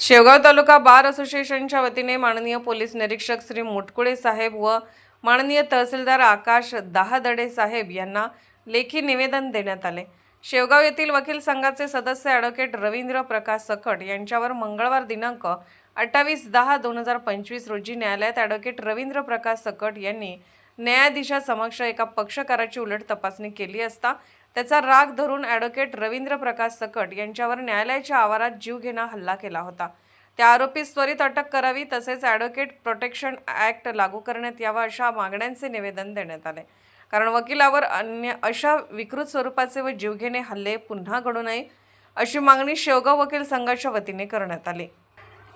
शेवगाव तालुका बार असोसिएशनच्या वतीने माननीय पोलीस निरीक्षक श्री मुटकुळे साहेब व माननीय तहसीलदार आकाश दहादडे साहेब यांना लेखी निवेदन देण्यात आले. शेवगाव येथील वकील संघाचे सदस्य ॲडव्होकेट रवींद्र प्रकाश सकट यांच्यावर मंगळवार दिनांक अठ्ठावीस दहा दोन हजार पंचवीस रोजी न्यायालयात ॲडव्होकेट रवींद्र प्रकाश सकट यांनी न्यायाधीशासमक्ष एका पक्षकाराची उलट तपासणी केली असता त्याचा राग धरून ॲडव्होकेट रवींद्र प्रकाश सकट यांच्यावर न्यायालयाच्या आवारात जीवघेणा हल्ला केला होता. त्या आरोपी त्वरित अटक करावी तसेच ॲडव्होकेट प्रोटेक्शन ॲक्ट लागू करण्यात यावा अशा मागण्यांचे निवेदन देण्यात आले. कारण वकिलावर अन्य अशा विकृत स्वरूपाचे व जीवघेणे हल्ले पुन्हा घडू नये अशी मागणी शेवगाव वकील संघाच्या वतीने करण्यात आली.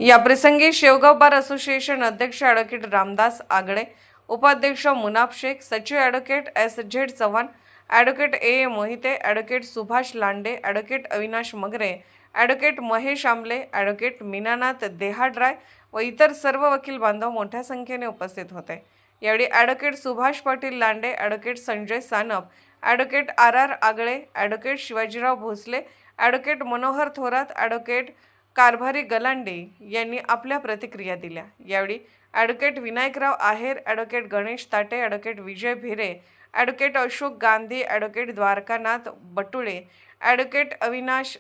या प्रसंगी शेवगाव बार असोसिएशन अध्यक्ष ॲडव्होकेट रामदास आगळे उपाध्यक्ष मुनाफ शेख सचिव advocate S Z Chavan advocate A. A Mohite advocate Subhash Lande advocate Avinash Magare advocate Mahesh Ambale advocate Meenanath Dehadray व इतर सर्व वकील बांधव मोठ्या संख्येने उपस्थित होते. यावेळी advocate Subhash Patil Lande advocate Sanjay Sanap advocate R. R. Agale advocate Shivajirao Bhosale advocate Manohar Thorat advocate Karbhari Galande यांनी आपल्या प्रतिक्रिया दिल्या. यावेळी advocate Vinayakrao Aher advocate Ganesh Tate advocate Vijay Bhire advocate Ashok Gandhi advocate Dwarkanath Batule advocate Avinash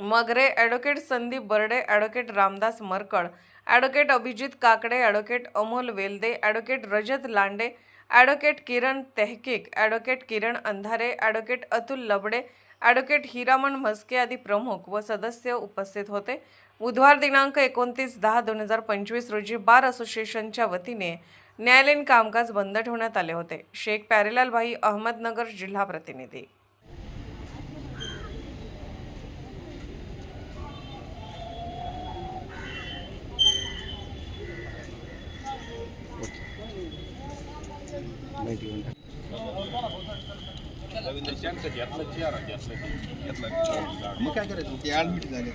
Magare advocate Sandeep Barde advocate Ramdas Markad advocate Abhijit Kakade advocate Amol Velde advocate Rajat Lande advocate Kiran Tehkik advocate Kiran Andhare advocate Atul Labade advocate Hiraman Mhaske आदी प्रमुख व सदस्य उपस्थित होते. बुधवार दिनांक एकोणतीस दहा दोन हजार पंचवीस रोजी बार असोसिएशनच्या वतीने न्यायालयीन कामकाज बंद ठेवण्यात आले होते. शेख प्यारेलाल भाई अहमदनगर जिल्हा प्रतिनिधी. मग काय करायचं? ते ॲडमिट झाले.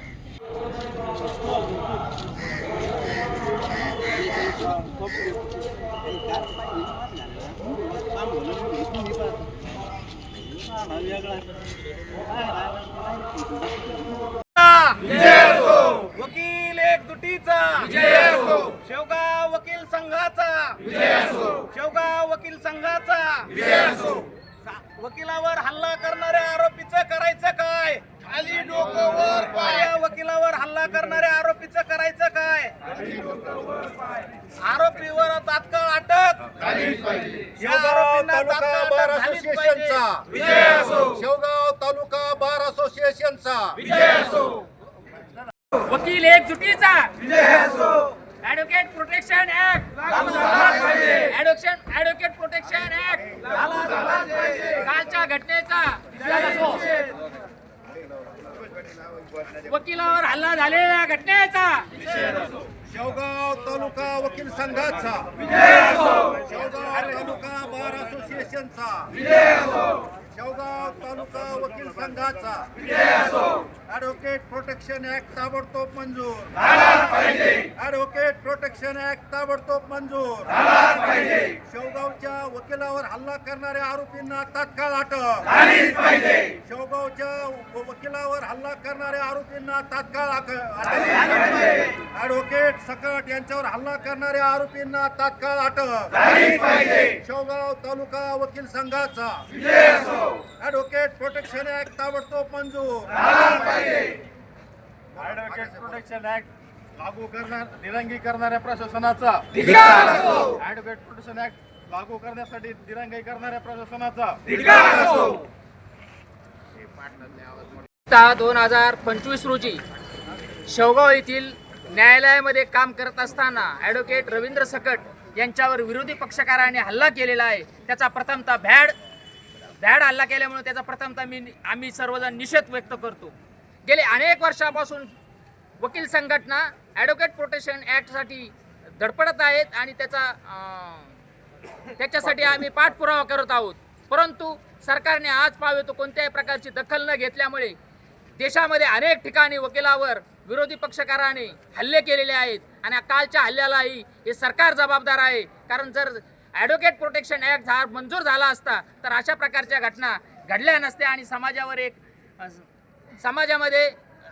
वकील एक दुटीचा. शेवगाव वकील संघाचा. शेवगाव वकील संघाचा. वकिलावर हल्ला करणाऱ्या आरोपीचं करायचं काय? खाली डोकं वर पाय वकिलावर हल्ला करणाऱ्या आरोपीचं करायचं काय? आरोपीवर तात्काळ अटक. या आरोपींना तात्काळ अटक झालीच पाहिजे. शेवगाव तालुका बार असोसिएशनचा. वकील एकजुटीचा advocate protection act advocate protection act कालच्या घटनेचा. वकिलावर हल्ला झालेल्या घटनेचा. शेवगाव तालुका वकील संघाचा. शेवगाव तालुका बार असोसिएशनचा. शेवगाव तालुका वकील संघाचा ॲडव्होकेट प्रोटेक्शन ऍक्ट ताबडतोब मंजूर. ॲडव्होकेट प्रोटेक्शन ऍक्ट ताबडतोब मंजूर. शेवगावच्या वकिलावर हल्ला करणाऱ्या आरोपींना तात्काळ अटक. शेवगावच्या वकिलावर हल्ला करणाऱ्या आरोपींना तात्काळ अक- अटक. ॲडव्होकेट सकट यांच्यावर हल्ला करणाऱ्या आरोपींना तात्काळ अटक. शेवगाव तालुका वकील संघाचा. ॲडव्होकेट प्रोटेक्शन ऍक्ट ताबडतोब मंजूर. ऍडव्होकेट प्रोटेक्शन ऍक्ट लागू करणार दिरंगी करणाऱ्या प्रशासनाचा. ऍडव्होकेट प्रोटेक्शन ऍक्ट लागू करण्यासाठी दिरंगाई करणाऱ्या प्रशासनाचा. दोन हजार पंचवीस रोजी शेवगाव येथील न्यायालयामध्ये काम करत असताना ॲडव्होकेट रवींद्र सकट यांच्यावर विरोधी पक्षकाराने हल्ला केलेला आहे. त्याचा प्रथमतः भॅड भॅड हल्ला केल्यामुळे त्याचा प्रथमतः मी आम्ही सर्वजण निषेध व्यक्त करतो. गेले अनेक वर्षापासून वकील संघटना ॲडव्होकेट प्रोटेक्शन ॲक्टसाठी धडपडत आहेत आणि त्याचा त्याच्यासाठी आम्ही पाठपुरावा करत आहोत. परंतु सरकारने आज पाहावे तो कोणत्याही प्रकारची दखल न घेतल्यामुळे देशामध्ये अनेक ठिकाणी वकिलावर विरोधी पक्षकाराने हल्ले केलेले आहेत. आणि कालच्या हल्ल्यालाही हे सरकार जबाबदार आहे. कारण जर ॲडव्होकेट प्रोटेक्शन ॲक्ट हा मंजूर झाला असता तर अशा प्रकारच्या घटना घडल्या नसत्या आणि समाजावर एक समाजामध्ये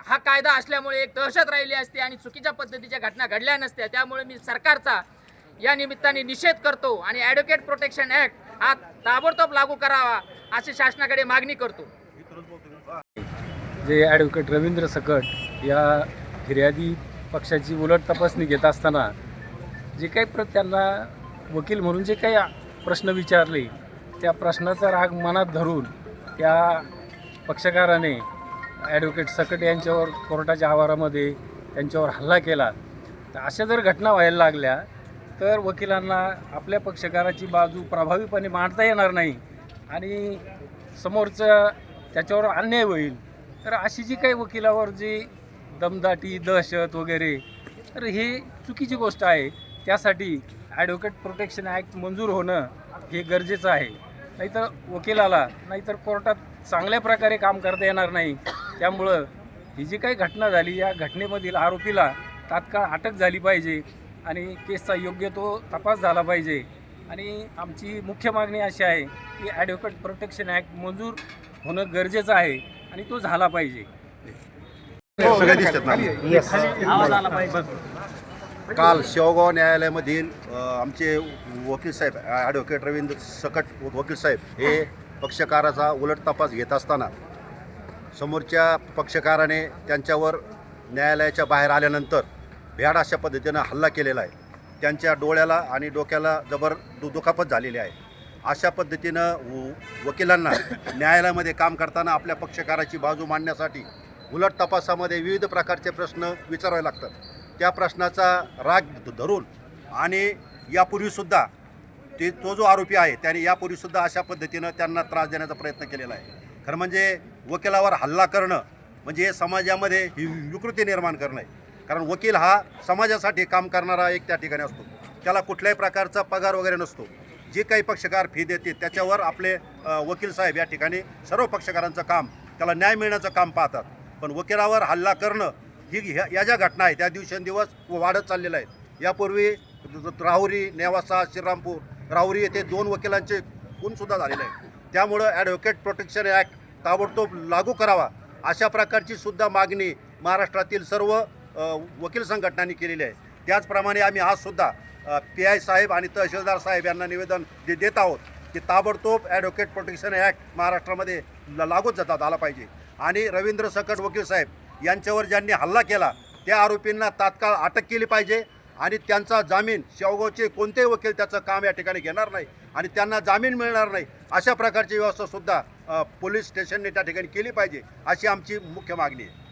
हा कायदा असल्यामुळे एक दहशत राहिली असते आणि चुकीच्या पद्धतीच्या घटना घडल्या नसत्या. त्यामुळे मी सरकारचा या निमित्ताने निषेध करतो आणि ॲडव्होकेट प्रोटेक्शन ॲक्ट हा ताबडतोब लागू करावा अशी शासनाकडे मागणी करतो. जे ॲडव्होकेट रवींद्र सकट या फिर्यादी पक्षाची उलट तपासणी घेत असताना जे काही प्र त्यांना वकील म्हणून जे काही प्रश्न विचारले त्या प्रश्नाचा राग मनात धरून त्या पक्षकाराने ॲडव्होकेट सकट यांच्यावर कोर्टाच्या आवारामध्ये त्यांच्यावर हल्ला केला. तर अशा जर घटना व्हायला लागल्या तर वकिलांना आपल्या पक्षकाराची बाजू प्रभावीपणे मांडता येणार नाही आणि समोरचं त्याच्यावर अन्याय होईल. तर अशी जी काही वकिलावर जी दमदाटी दहशत वगैरे तर हे चुकीची गोष्ट आहे. त्यासाठी ॲडव्होकेट प्रोटेक्शन ॲक्ट मंजूर होणं हे गरजेचं आहे. नाहीतर वकिलाला नाहीतर कोर्टात चांगल्या प्रकारे काम करता येणार नाही. त्यामुळं ही जी काही घटना झाली या घटनेमधील आरोपीला तात्काळ अटक झाली पाहिजे आणि केसचा योग्य तो तपास झाला पाहिजे. आणि आमची मुख्य मागणी अशी आहे की ॲडव्होकेट प्रोटेक्शन ॲक्ट मंजूर होणं गरजेचं आहे आणि तो झाला पाहिजे. सगळे दिसतात ना. काल शेवगाव न्यायालयामधील आमचे वकील साहेब ॲडव्होकेट रवींद्र सकट वकील साहेब हे पक्षकाराचा उलट तपास घेत असताना समोरच्या पक्षकाराने त्यांच्यावर न्यायालयाच्या बाहेर आल्यानंतर भ्याड अशा पद्धतीनं हल्ला केलेला आहे. त्यांच्या डोळ्याला आणि डोक्याला जबर दु दुखापत झालेली आहे. अशा पद्धतीनं व- वकिलांना न्यायालयामध्ये काम करताना आपल्या पक्षकाराची बाजू मांडण्यासाठी उलट तपासामध्ये विविध प्रकारचे प्रश्न विचारावे लागतात. त्या प्रश्नाचा राग धरून आणि यापूर्वीसुद्धा ते तो जो आरोपी आहे त्याने यापूर्वीसुद्धा अशा पद्धतीनं त्यांना त्रास देण्याचा प्रयत्न केलेला आहे. खरं म्हणजे वकिलावर हल्ला करणं म्हणजे हे समाजामध्ये ही विकृती निर्माण करणं आहे. कारण वकील हा समाजासाठी काम करणारा एक त्या ठिकाणी असतो. त्याला कुठल्याही प्रकारचा पगार वगैरे नसतो. जे काही पक्षकार फी देते त्याच्यावर आपले वकील साहेब या ठिकाणी सर्व पक्षकारांचं काम त्याला न्याय मिळण्याचं काम पाहतात. पण वकिलावर हल्ला करणं ही ह्या या ज्या घटना आहे त्या दिवसेंदिवस वाढत चाललेल्या आहेत. यापूर्वी राहुरी नेवासा श्रीरामपूर राहुरी येथे दोन वकिलांचे खूनसुद्धा झालेले आहे त्यामुळं ॲडव्होकेट प्रोटेक्शन ॲक्ट ताबडतोब लागू करावा अशा प्रकारची सुद्धा मागणी महाराष्ट्रातील सर्व वकील संघटनांनी केलेली आहे. त्याचप्रमाणे आम्ही आजसुद्धा पी आय साहेब आणि तहसीलदार साहेब यांना निवेदन दे देत आहोत की ताबडतोब ॲडव्होकेट प्रोटेक्शन ॲक्ट महाराष्ट्रामध्ये लागूच जातात आला पाहिजे. आणि रवींद्र सकट वकील साहेब यांच्यावर ज्यांनी हल्ला केला त्या आरोपींना तात्काळ अटक केली पाहिजे आणि त्यांचा जामीन शेवगावचे कोणतेही वकील त्याचं काम या ठिकाणी घेणार नाही आणि त्यांना जामीन मिळणार नाही अशा प्रकारची व्यवस्थासुद्धा पोलीस स्टेशनने त्या ठिकाणी केली पाहिजे अशी आमची मुख्य मागणी आहे.